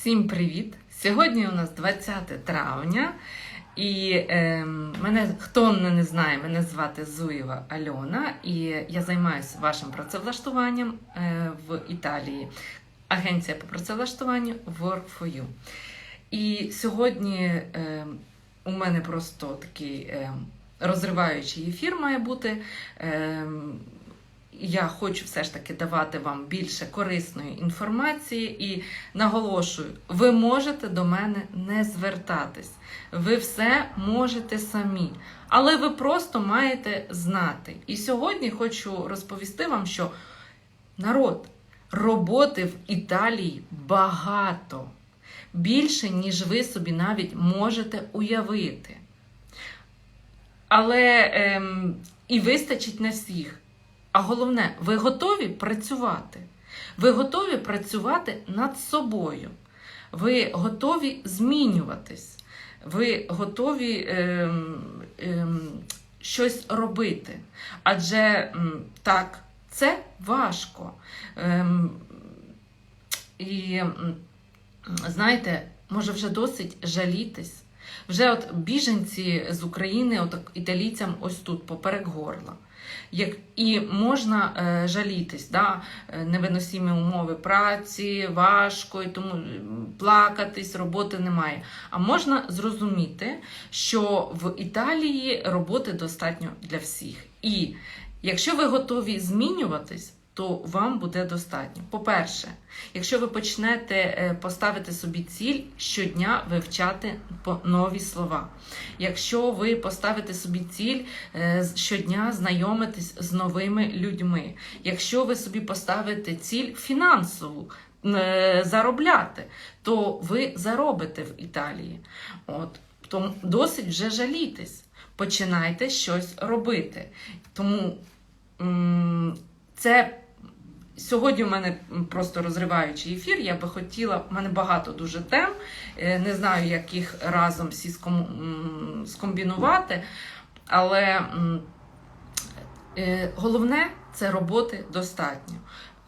Всім привіт! Сьогодні у нас 20 травня, і е, мене хто не знає, мене звати Зуєва Альона, і я займаюся вашим працевлаштуванням е, в Італії. Агенція по працевлаштуванню Work for You. І сьогодні е, у мене просто такий е, розриваючий ефір має бути. Е, я хочу все ж таки давати вам більше корисної інформації і наголошую, ви можете до мене не звертатись. Ви все можете самі, але ви просто маєте знати. І сьогодні хочу розповісти вам, що народ, роботи в Італії багато. Більше, ніж ви собі навіть можете уявити. Але ем, і вистачить на всіх. А головне, ви готові працювати. Ви готові працювати над собою. Ви готові змінюватись. Ви готові ем, ем, щось робити. Адже так, це важко. Ем, і знаєте, може вже досить жалітись. Вже от біженці з України, от італійцям ось тут, поперек горла. Як і можна е, жалітись, да? е, невиносимі умови праці, важко, і тому плакатись, роботи немає. А можна зрозуміти, що в Італії роботи достатньо для всіх. І якщо ви готові змінюватись, то вам буде достатньо. По-перше, якщо ви почнете е, поставити собі ціль щодня вивчати нові слова. Якщо ви поставите собі ціль е, щодня знайомитись з новими людьми, якщо ви собі поставите ціль фінансову е, заробляти, то ви заробите в Італії. От. Тому досить вже жалітись. Починайте щось робити. Тому це Сьогодні у мене просто розриваючий ефір. Я би хотіла, в мене багато дуже тем. е, Не знаю, як їх разом всі ском- скомбінувати. Але е, головне це роботи достатньо.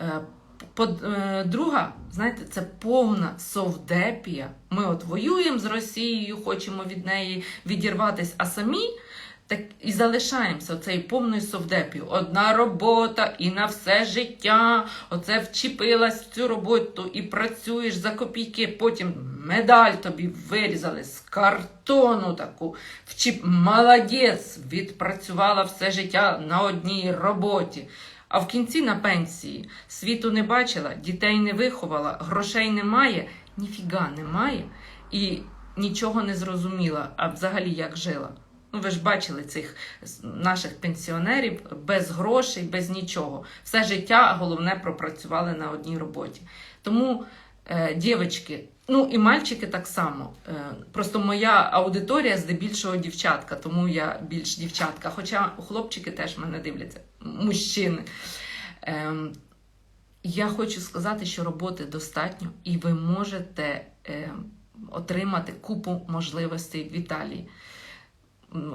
Е, Друга, знаєте, це повна совдепія. Ми от воюємо з Росією, хочемо від неї відірватися, а самі так і залишаємося цією повною совдепію. Одна робота і на все життя. Оце вчепилась в цю роботу і працюєш за копійки. Потім медаль тобі вирізали з картону таку. Вчіп... Молодець! Відпрацювала все життя на одній роботі. А в кінці на пенсії світу не бачила, дітей не виховала, грошей немає, ніфіга немає і нічого не зрозуміла, а взагалі як жила. Ну, ви ж бачили цих наших пенсіонерів без грошей, без нічого. Все життя, головне, пропрацювали на одній роботі. Тому, е, дівчатки, ну і мальчики так само. Е, просто моя аудиторія здебільшого дівчатка, тому я більш дівчатка. Хоча хлопчики теж мене дивляться, мужчини. Ем, я хочу сказати, що роботи достатньо, і ви можете е, отримати купу можливостей в Італії.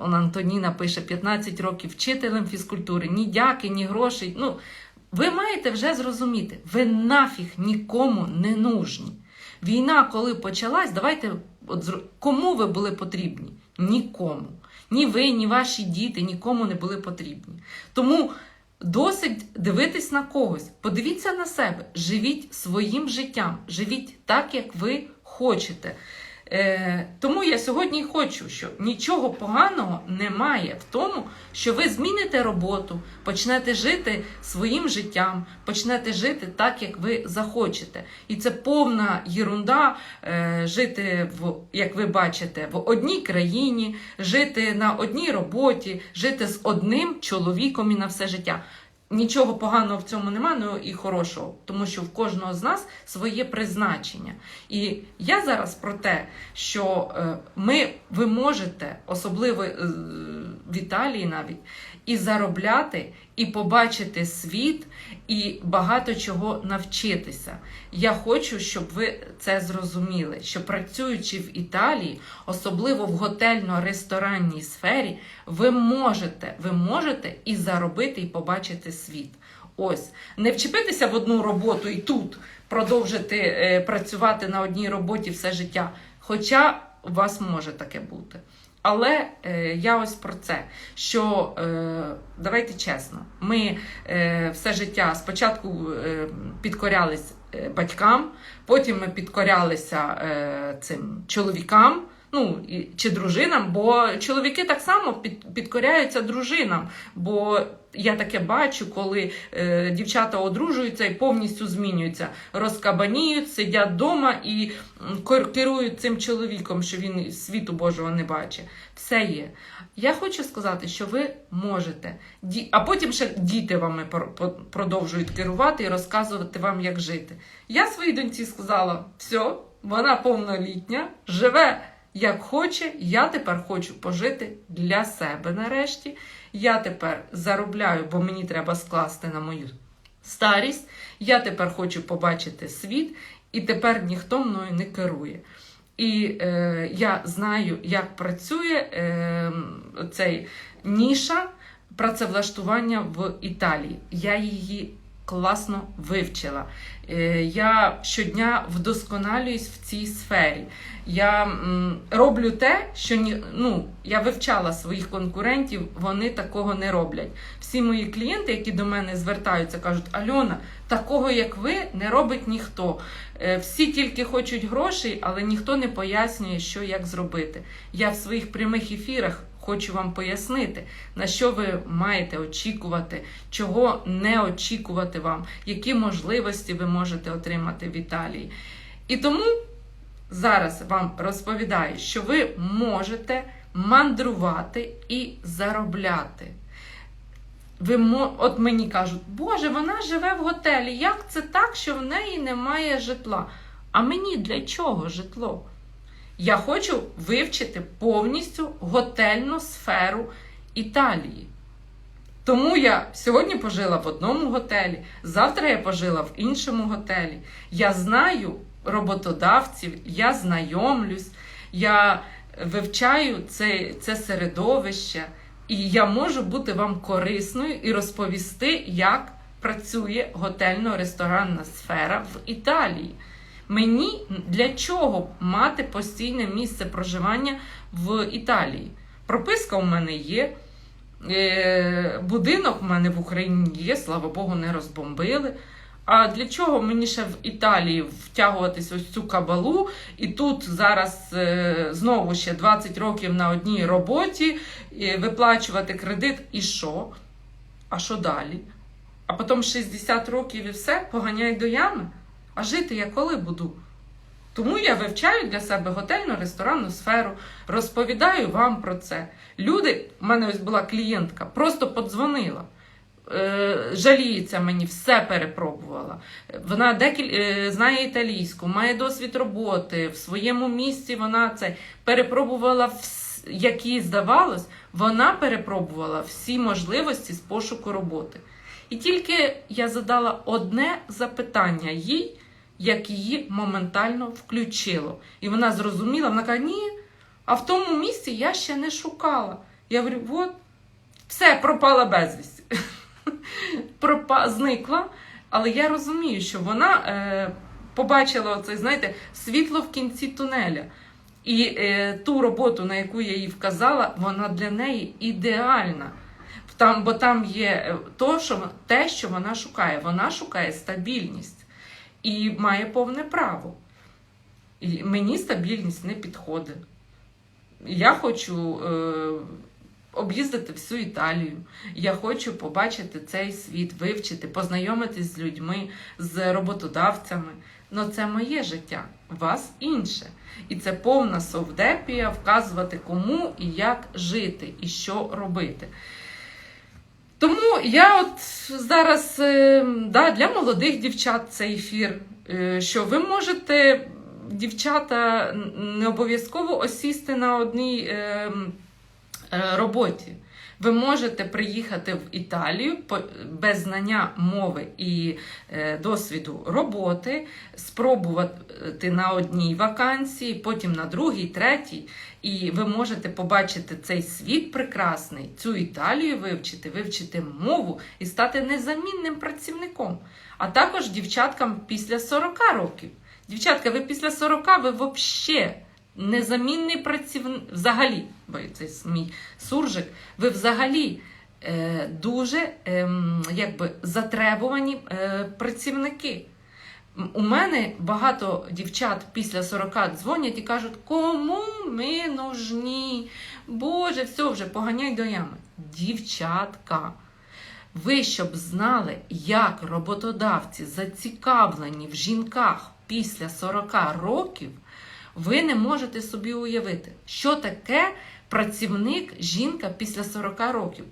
Антоніна пише 15 років вчителем фізкультури, ні дяки, ні грошей. Ну, ви маєте вже зрозуміти, ви нафіг нікому не нужні. Війна, коли почалась, давайте от кому ви були потрібні? Нікому. Ні ви, ні ваші діти нікому не були потрібні. Тому досить дивитись на когось. Подивіться на себе, живіть своїм життям, живіть так, як ви хочете. Е, тому я сьогодні хочу, що нічого поганого немає в тому, що ви зміните роботу, почнете жити своїм життям, почнете жити так, як ви захочете. І це повна єрунда е, жити в, як ви бачите, в одній країні, жити на одній роботі, жити з одним чоловіком і на все життя. Нічого поганого в цьому немає, ну і хорошого, тому що в кожного з нас своє призначення. І я зараз про те, що е, ми, ви можете, особливо е, в Італії навіть, і заробляти, і побачити світ, і багато чого навчитися. Я хочу, щоб ви це зрозуміли, що працюючи в Італії, особливо в готельно-ресторанній сфері, ви можете, ви можете і заробити, і побачити світ. Ось, не вчепитися в одну роботу і тут продовжити е, працювати на одній роботі все життя. Хоча у вас може таке бути. Але е, я ось про це, що е, давайте чесно, ми е, все життя спочатку е, підкорялись е, батькам, потім ми підкорялися е, цим чоловікам. Ну чи дружинам, бо чоловіки так само під, підкоряються дружинам. Бо я таке бачу, коли е, дівчата одружуються і повністю змінюються, розкабаніють, сидять вдома і керують цим чоловіком, що він світу Божого не бачить. Все є. Я хочу сказати, що ви можете, а потім ще діти вами продовжують керувати і розказувати вам, як жити. Я своїй доньці сказала: все, вона повнолітня, живе як хоче. Я тепер хочу пожити для себе нарешті. Я тепер заробляю, бо мені треба скласти на мою старість. Я тепер хочу побачити світ, і тепер ніхто мною не керує. І е, я знаю, як працює е, цей ніша працевлаштування в Італії. Я її класно вивчила. Е, я щодня вдосконалююсь в цій сфері. Я роблю те, що ну, я вивчала своїх конкурентів, вони такого не роблять. Всі мої клієнти, які до мене звертаються, кажуть: Альона, такого як ви не робить ніхто. Е, Всі тільки хочуть грошей, але ніхто не пояснює, що як зробити. Я в своїх прямих ефірах хочу вам пояснити, на що ви маєте очікувати, чого не очікувати вам, які можливості ви можете отримати в Італії. І тому зараз вам розповідаю, що ви можете мандрувати і заробляти. Ви. От мені кажуть, Боже, вона живе в готелі. Як це так, що в неї немає житла? А мені для чого житло? Я хочу вивчити повністю готельну сферу Італії. Тому я сьогодні пожила в одному готелі, завтра я пожила в іншому готелі. Я знаю роботодавців, я знайомлюсь, я вивчаю це, це середовище, і я можу бути вам корисною і розповісти, як працює готельно-ресторанна сфера в Італії. Мені для чого мати постійне місце проживання в Італії? Прописка у мене є. Е, Будинок в мене в Україні є, слава Богу, не розбомбили. А для чого мені ще в Італії втягуватись ось цю кабалу? І тут зараз е, знову ще 20 років на одній роботі, виплачувати кредит. І що? А що далі? А потім 60 років і все, поганяють до ями. А жити я коли буду? Тому я вивчаю для себе готельно-ресторанну сферу, розповідаю вам про це. Люди, в мене ось була клієнтка, просто подзвонила. Е, жаліється мені, все перепробувала. Вона декіль... е, знає італійську, має досвід роботи. В своєму місці вона це перепробувала, вс... які здавалось, вона перепробувала всі можливості з пошуку роботи. І тільки я задала одне запитання їй, як її моментально включило. І вона зрозуміла, вона каже, ні, а в тому місці я ще не шукала. Я говорю, от, все, пропала безвісті. Пропа... Зникла. Але я розумію, що вона е, побачила оце, знаєте, світло в кінці тунеля. І е, ту роботу, на яку я їй вказала, вона для неї ідеальна. Там, бо там є е, то, що, те, що вона шукає. Вона шукає стабільність і має повне право. І мені стабільність не підходить. Я хочу е, об'їздити всю Італію. Я хочу побачити цей світ, вивчити, познайомитись з людьми, з роботодавцями. Ну це моє життя, вас інше. І це повна совдепія вказувати, кому і як жити, і що робити. Тому я от зараз е, да, для молодих дівчат цей ефір, е, що ви можете, дівчата, не обов'язково осісти на одній е, е, роботі. Ви можете приїхати в Італію без знання мови і е, досвіду роботи, спробувати на одній вакансії, потім на другій, третій. І ви можете побачити цей світ прекрасний, цю Італію вивчити, вивчити мову і стати незамінним працівником. А також дівчаткам після 40 років. Дівчатка, ви після 40 ви взагалі незамінний працівник. Взагалі, бо це мій суржик, ви взагалі е, дуже ем, якби, затребувані е, працівники. У мене багато дівчат після 40 дзвонять і кажуть, кому ми нужні? Боже, все вже поганяй до ями. Дівчатка. Ви щоб знали, як роботодавці зацікавлені в жінках після 40 років, ви не можете собі уявити, що таке працівник жінка після 40 років,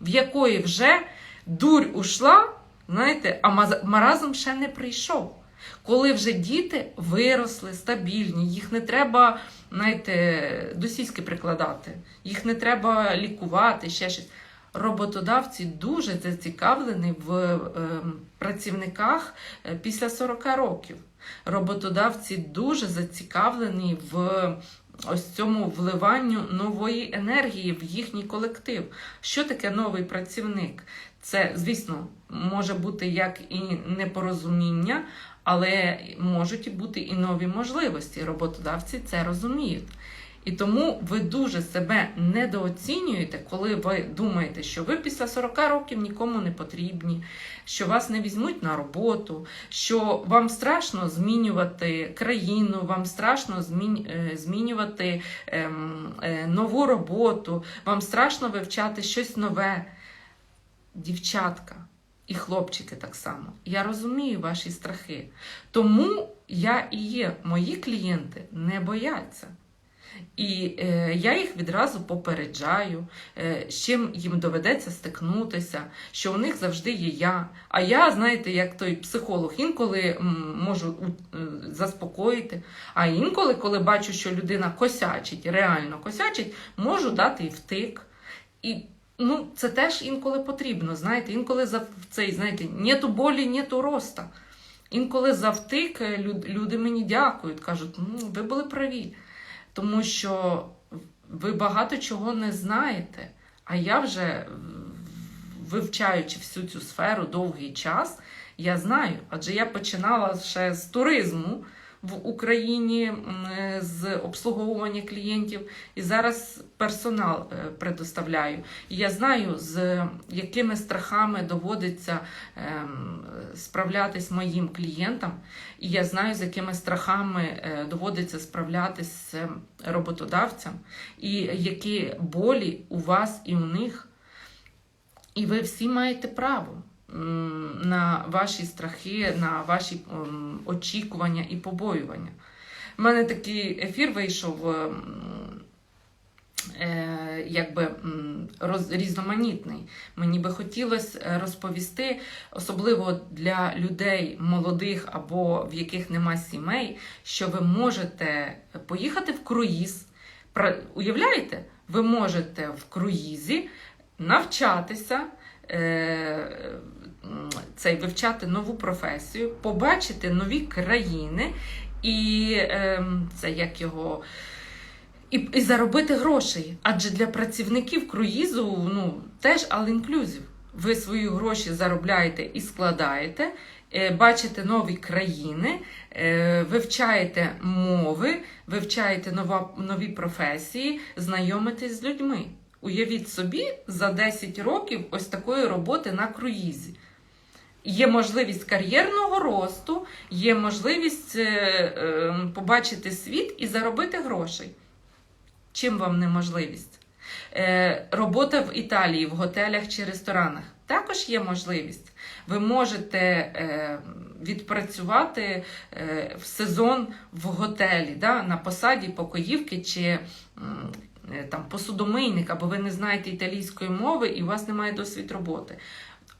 в якої вже дурь ушла, знаєте, а маразм ще не прийшов. Коли вже діти виросли, стабільні, їх не треба, знаєте, до сіськи прикладати, їх не треба лікувати, ще щось. Роботодавці дуже зацікавлені в е, працівниках е, після 40 років. Роботодавці дуже зацікавлені в ось цьому вливанню нової енергії в їхній колектив. Що таке новий працівник? Це, звісно, може бути як і непорозуміння, але можуть бути і нові можливості. Роботодавці це розуміють. І тому ви дуже себе недооцінюєте, коли ви думаєте, що ви після 40 років нікому не потрібні, що вас не візьмуть на роботу, що вам страшно змінювати країну, вам страшно е, змінювати ем, е, нову роботу, вам страшно вивчати щось нове. Дівчатка і хлопчики так само. Я розумію ваші страхи. Тому я і є, мої клієнти не бояться. І е, я їх відразу попереджаю, е, з чим їм доведеться стикнутися, що у них завжди є я. А я, знаєте, як той психолог, інколи можу е, заспокоїти, а інколи, коли бачу, що людина косячить, реально косячить, можу дати і втик. І ну, це теж інколи потрібно. Знаєте, інколи за цей, знаєте, нету болі, нету роста. Інколи за втик е, люд- люди мені дякують, кажуть, ну, ви були праві. Тому що ви багато чого не знаєте. А я вже, вивчаючи всю цю сферу довгий час, я знаю, адже я починала ще з туризму в Україні, е, з обслуговування клієнтів, і зараз персонал е, предоставляю. І я знаю, з якими страхами доводиться ем, справлятись моїм клієнтам, і я знаю, з якими страхами е, доводиться справлятись е, роботодавцям, і які болі у вас і у них. І ви всі маєте право на ваші страхи, на ваші очікування і побоювання. У мене такий ефір вийшов. е, Якби роз, різноманітний. Мені би хотілося е, розповісти, особливо для людей молодих або в яких нема сімей, що ви можете поїхати в круїз. Уявляєте, ви можете в круїзі навчатися, цей, вивчати нову професію, побачити нові країни і е, це як його. І, і заробити грошей. Адже для працівників круїзу ну, теж all-inclusive. Ви свої гроші заробляєте і складаєте, е, бачите нові країни, е, вивчаєте мови, вивчаєте нова, нові професії, знайомитесь з людьми. Уявіть собі за 10 років ось такої роботи на круїзі. Є можливість кар'єрного росту, є можливість е, е, побачити світ і заробити грошей. Чим вам неможливість? Е, робота в Італії в готелях чи ресторанах також є можливість. Ви можете відпрацювати в сезон в готелі да, на посаді покоївки чи там, посудомийник, або ви не знаєте італійської мови і у вас немає досвід роботи.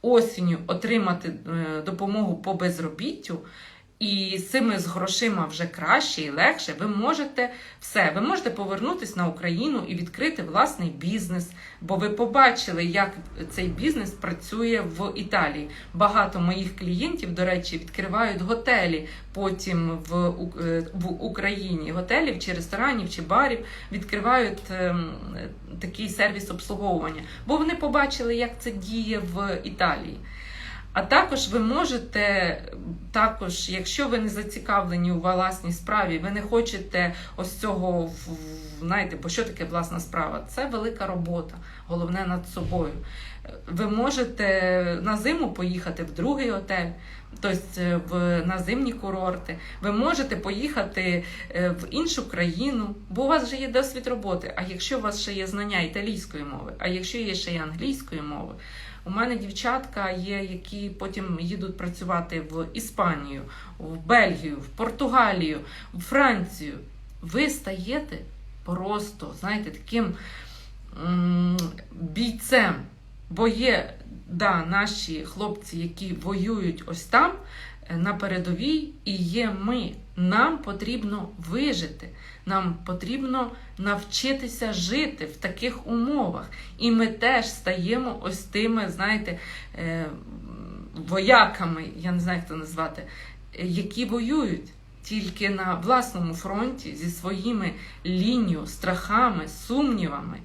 Осінню отримати е, допомогу по безробіттю і з цими з грошима вже краще і легше, ви можете все, ви можете повернутися на Україну і відкрити власний бізнес, бо ви побачили, як цей бізнес працює в Італії. Багато моїх клієнтів, до речі, відкривають готелі потім в, е, в Україні. Готелів чи ресторанів, чи барів відкривають ем, такий сервіс обслуговування, бо вони побачили, як це діє в Італії. А також ви можете, також, якщо ви не зацікавлені у власній справі, ви не хочете ось цього, знаєте, бо що таке власна справа? Це велика робота, головне над собою. Ви можете на зиму поїхати в другий готель, тобто в, на зимні курорти. Ви можете поїхати е, в іншу країну, бо у вас вже є досвід роботи. А якщо у вас ще є знання італійської мови, а якщо є ще й англійської мови, у мене дівчатка є, які потім їдуть працювати в Іспанію, в Бельгію, в Португалію, в Францію. Ви стаєте просто, знаєте, таким бійцем. Бо є да, наші хлопці, які воюють ось там на передовій, і є ми. Нам потрібно вижити. Нам потрібно навчитися жити в таких умовах. І ми теж стаємо ось тими, знаєте, е, вояками, я не знаю, як це назвати, які воюють тільки на власному фронті зі своїми лінією, страхами, сумнівами.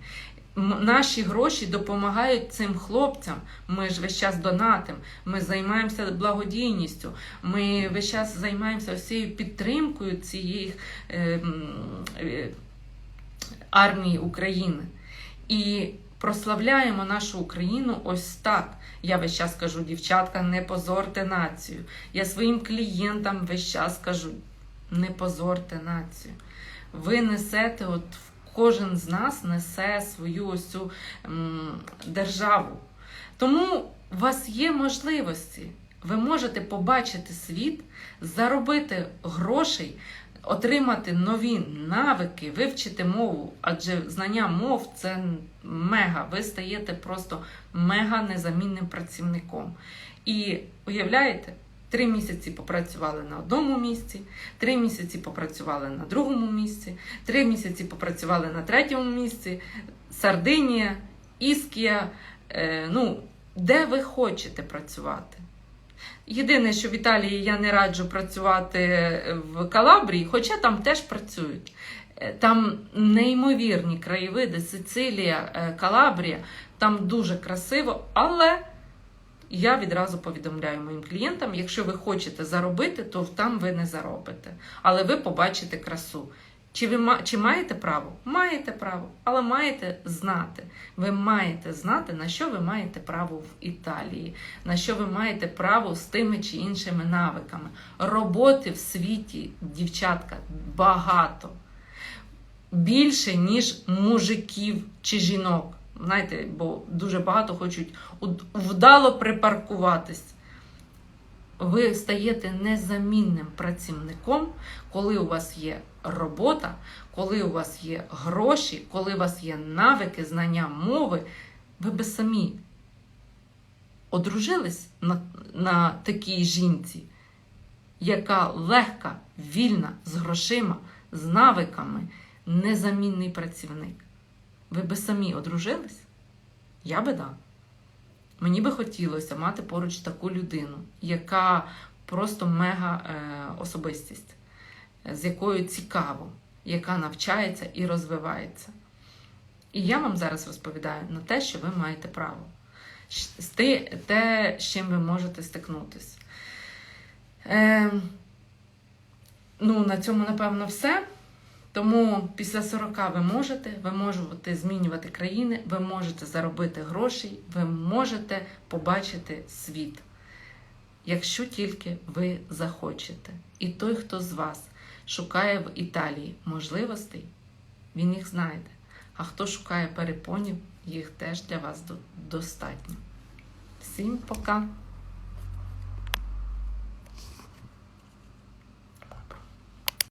Наші гроші допомагають цим хлопцям. Ми ж весь час донатим, ми займаємося благодійністю, ми весь час займаємося всією підтримкою цієї е, е, армії України. І прославляємо нашу Україну ось так. Я весь час кажу, дівчатка, не позорте націю. Я своїм клієнтам весь час кажу, не позорте націю. Ви несете, от кожен з нас несе свою ось цю державу. Тому у вас є можливості. Ви можете побачити світ, заробити грошей, отримати нові навики, вивчити мову, адже знання мов це мега. Ви стаєте просто мега незамінним працівником. І уявляєте, три місяці попрацювали на одному місці, три місяці попрацювали на другому місці, три місяці попрацювали на третьому місці, Сардинія, Іскія. Е, ну, де ви хочете працювати? Єдине, що в Італії я не раджу працювати в Калабрії, хоча там теж працюють. Е, Там неймовірні краєвиди, Сицилія, е, Калабрія, там дуже красиво, але я відразу повідомляю моїм клієнтам, якщо ви хочете заробити, то там ви не заробите. Але ви побачите красу. Чи ви чи маєте право? Маєте право, але маєте знати. Ви маєте знати, на що ви маєте право в Італії, на що ви маєте право з тими чи іншими навиками. Роботи в світі, дівчатка, багато. Більше, ніж мужиків чи жінок. Знаєте, бо дуже багато хочуть вдало припаркуватись. Ви стаєте незамінним працівником, коли у вас є робота, коли у вас є гроші, коли у вас є навики, знання мови, ви би самі одружились на, на такій жінці, яка легка, вільна, з грошима, з навиками, незамінний працівник. Ви би самі одружились? Я би да. Мені би хотілося мати поруч таку людину, яка просто мега е, особистість, з якою цікаво, яка навчається і розвивається. І я вам зараз розповідаю на те, що ви маєте право, те, з чим ви можете стикнутись. Е, ну, на цьому, напевно, все. Тому після 40 ви можете, ви можете змінювати країни, ви можете заробити гроші, ви можете побачити світ, якщо тільки ви захочете. І той, хто з вас шукає в Італії можливостей, він їх знайде. А хто шукає перепонів, їх теж для вас достатньо. Всім пока!